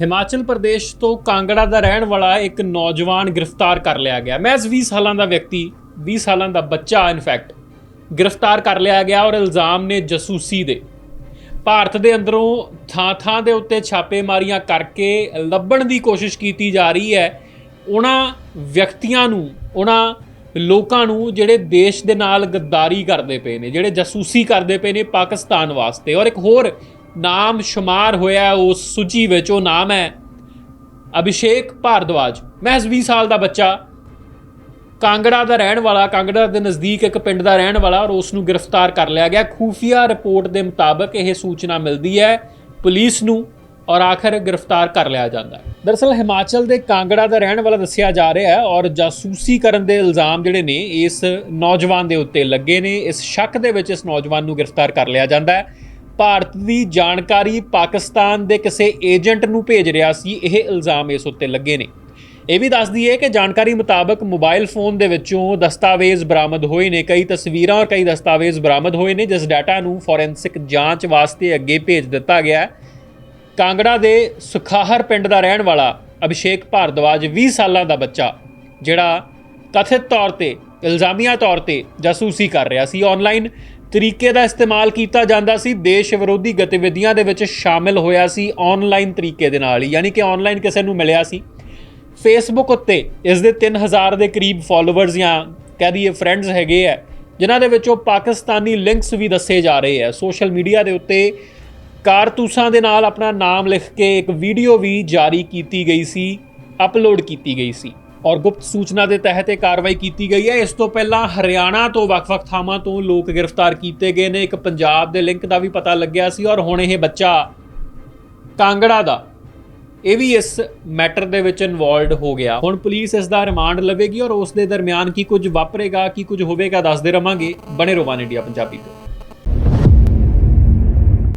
ਹਿਮਾਚਲ ਪ੍ਰਦੇਸ਼ ਤੋਂ ਕਾਂਗੜਾ ਦਾ ਰਹਿਣ ਵਾਲਾ ਇੱਕ ਨੌਜਵਾਨ ਗ੍ਰਿਫਤਾਰ ਕਰ ਲਿਆ ਗਿਆ। ਮਹਿਜ਼ 20 ਸਾਲਾਂ ਦਾ ਵਿਅਕਤੀ 20 ਸਾਲਾਂ ਦਾ ਬੱਚਾ ਇਨਫੈਕਟ ਗ੍ਰਿਫਤਾਰ ਕਰ ਲਿਆ ਗਿਆ ਔਰ ਇਲਜ਼ਾਮ ਨੇ ਜਸੂਸੀ ਦੇ। ਭਾਰਤ ਦੇ ਅੰਦਰੋਂ ਥਾਂ-ਥਾਂ ਦੇ ਉੱਤੇ ਛਾਪੇਮਾਰੀਆਂ ਕਰਕੇ ਲੱਭਣ ਦੀ ਕੋਸ਼ਿਸ਼ ਕੀਤੀ ਜਾ ਰਹੀ ਹੈ। ਉਹਨਾਂ ਵਿਅਕਤੀਆਂ ਨੂੰ, ਉਹਨਾਂ ਲੋਕਾਂ ਨੂੰ ਜਿਹੜੇ ਦੇਸ਼ ਦੇ ਨਾਲ ਗੱਦਾਰੀ ਕਰਦੇ ਪਏ ਨੇ, ਜਿਹੜੇ ਜਾਸੂਸੀ ਕਰਦੇ ਪਏ ਨੇ ਪਾਕਿਸਤਾਨ ਵਾਸਤੇ। ਔਰ ਇੱਕ ਹੋਰ ਨਾਮ ਸ਼ੁਮਾਰ ਹੋਇਆ ਉਸ ਸੂਚੀ ਵਿੱਚ ਉਹ ਨਾਮ ਹੈ ਅਭਿਸ਼ੇਕ ਭਾਰਦਵਾਜ। ਮਹਿਜ਼ 20 ਸਾਲ ਦਾ ਬੱਚਾ, ਕਾਂਗੜਾ ਦਾ ਰਹਿਣ ਵਾਲਾ, ਕਾਂਗੜਾ ਦੇ ਨਜ਼ਦੀਕ ਇੱਕ ਪਿੰਡ ਦਾ ਰਹਿਣ ਵਾਲਾ ਔਰ ਉਸ ਨੂੰ ਗ੍ਰਿਫਤਾਰ ਕਰ ਲਿਆ ਗਿਆ। ਖੂਫੀਆ ਰਿਪੋਰਟ ਦੇ ਮੁਤਾਬਕ ਇਹ ਸੂਚਨਾ ਮਿਲਦੀ ਹੈ, ਪੁਲਿਸ ਨੂੰ ਔਰ ਆਖਰ ਗ੍ਰਿਫਤਾਰ ਕਰ ਲਿਆ ਜਾਂਦਾ ਹੈ। ਦਰਅਸਲ ਹਿਮਾਚਲ ਦੇ ਕਾਂਗੜਾ ਦਾ ਰਹਿਣ ਵਾਲਾ ਦੱਸਿਆ ਜਾ ਰਿਹਾ ਹੈ ਔਰ ਜਾਸੂਸੀ ਕਰਨ ਦੇ ਇਲਜ਼ਾਮ ਜਿਹੜੇ ਨੇ, ਇਸ ਨੌਜਵਾਨ ਦੇ ਉੱਤੇ ਲੱਗੇ ਨੇ, ਇਸ ਸ਼ੱਕ ਦੇ ਵਿੱਚ ਇਸ ਨੌਜਵਾਨ ਨੂੰ ਗ੍ਰਿਫਤਾਰ ਕਰ ਲਿਆ ਜਾਂਦਾ ਹੈ। ਭਾਰਤ ਦੀ ਜਾਣਕਾਰੀ ਪਾਕਿਸਤਾਨ ਦੇ ਕਿਸੇ ਏਜੰਟ ਨੂੰ ਭੇਜ ਰਿਹਾ ਸੀ, ਇਹ ਇਲਜ਼ਾਮ ਇਸ ਉੱਤੇ ਲੱਗੇ ਨੇ। ਇਹ ਵੀ ਦੱਸ ਦਈਏ ਕਿ ਜਾਣਕਾਰੀ ਮੁਤਾਬਕ ਮੋਬਾਈਲ ਫੋਨ ਦੇ ਵਿੱਚੋਂ ਦਸਤਾਵੇਜ਼ ਬਰਾਮਦ ਹੋਏ ਨੇ। ਕਈ ਤਸਵੀਰਾਂ ਔਰ ਕਈ ਦਸਤਾਵੇਜ਼ ਬਰਾਮਦ ਹੋਏ ਨੇ, ਜਿਸ ਡਾਟਾ ਨੂੰ ਫੋਰੈਂਸਿਕ ਜਾਂਚ ਵਾਸਤੇ ਅੱਗੇ ਭੇਜ ਦਿੱਤਾ ਗਿਆ ਹੈ। ਕਾਂਗੜਾ ਦੇ ਸੁਖਾਹਰ ਪਿੰਡ ਦਾ ਰਹਿਣ ਵਾਲਾ ਅਭਿਸ਼ੇਕ ਭਾਰਦਵਾਜ 20 ਸਾਲਾਂ ਦਾ ਬੱਚਾ, ਜਿਹੜਾ ਕਥਿਤ ਤੌਰ ਤੇ, ਇਲਜ਼ਾਮੀਆ ਤੌਰ ਤੇ ਜਾਸੂਸੀ ਕਰ ਰਿਹਾ ਸੀ। ਆਨਲਾਈਨ ਤਰੀਕੇ ਦਾ ਇਸਤੇਮਾਲ ਕੀਤਾ ਜਾਂਦਾ ਸੀ, ਦੇਸ਼ ਵਿਰੋਧੀ ਗਤੀਵਿਧੀਆਂ ਦੇ ਵਿੱਚ ਸ਼ਾਮਿਲ ਹੋਇਆ ਸੀ ਆਨਲਾਈਨ ਤਰੀਕੇ ਦੇ ਨਾਲ ਯਾਨੀ ਕਿ ਆਨਲਾਈਨ ਕਿਸੇ ਨੂੰ ਮਿਲਿਆ ਸੀ। ਫੇਸਬੁੱਕ ਉੱਤੇ ਇਸ ਦੇ 3000 ਦੇ ਕਰੀਬ ਫਾਲੋਅਰਸ ਜਾਂ ਕਹਿ ਦਈਏ ਫਰੈਂਡਸ ਹੈਗੇ ਆ, ਜਿਨ੍ਹਾਂ ਦੇ ਵਿੱਚੋਂ ਪਾਕਿਸਤਾਨੀ ਲਿੰਕਸ ਵੀ ਦੱਸੇ ਜਾ ਰਹੇ ਆ। ਸੋਸ਼ਲ ਮੀਡੀਆ ਦੇ ਉੱਤੇ ਕਾਰਤੂਸਾਂ ਦੇ ਨਾਲ ਆਪਣਾ ਨਾਮ ਲਿਖ ਕੇ ਇੱਕ ਵੀਡੀਓ ਵੀ ਜਾਰੀ ਕੀਤੀ ਗਈ ਸੀ ਅਪਲੋਡ ਕੀਤੀ ਗਈ ਸੀ। ਔਰ ਗੁਪਤ ਸੂਚਨਾ ਦੇ ਤਹਿਤ ਇਹ ਕਾਰਵਾਈ ਕੀਤੀ ਗਈ ਹੈ। ਇਸ ਤੋਂ ਪਹਿਲਾਂ ਹਰਿਆਣਾ ਤੋਂ ਵੱਖ-ਵੱਖ ਥਾਵਾਂ ਤੋਂ ਲੋਕ ਗ੍ਰਿਫਤਾਰ ਕੀਤੇ ਗਏ ਨੇ। ਇੱਕ ਪੰਜਾਬ ਦੇ ਲਿੰਕ ਦਾ ਵੀ ਪਤਾ ਲੱਗਿਆ ਸੀ ਔਰ ਹੁਣ ਇਹ ਬੱਚਾ ਕਾਂਗੜਾ ਦਾ। ਇਹ ਵੀ ਇਸ ਮੈਟਰ ਦੇ ਵਿੱਚ ਇਨਵੋਲਡ ਹੋ ਗਿਆ। ਹੁਣ ਪੁਲਿਸ ਇਸ ਦਾ ਰਿਮਾਂਡ ਲਵੇਗੀ ਔਰ ਉਸ ਦੇ ਦਰਮਿਆਨ ਕੀ ਕੁਝ ਵਾਪਰੇਗਾ, ਕੀ ਕੁਝ ਹੋਵੇਗਾ, ਦੱਸਦੇ ਰਵਾਂਗੇ ਬਣੇ ਰਹੋ ਇੰਡੀਆ ਪੰਜਾਬੀ ਤੋਂ।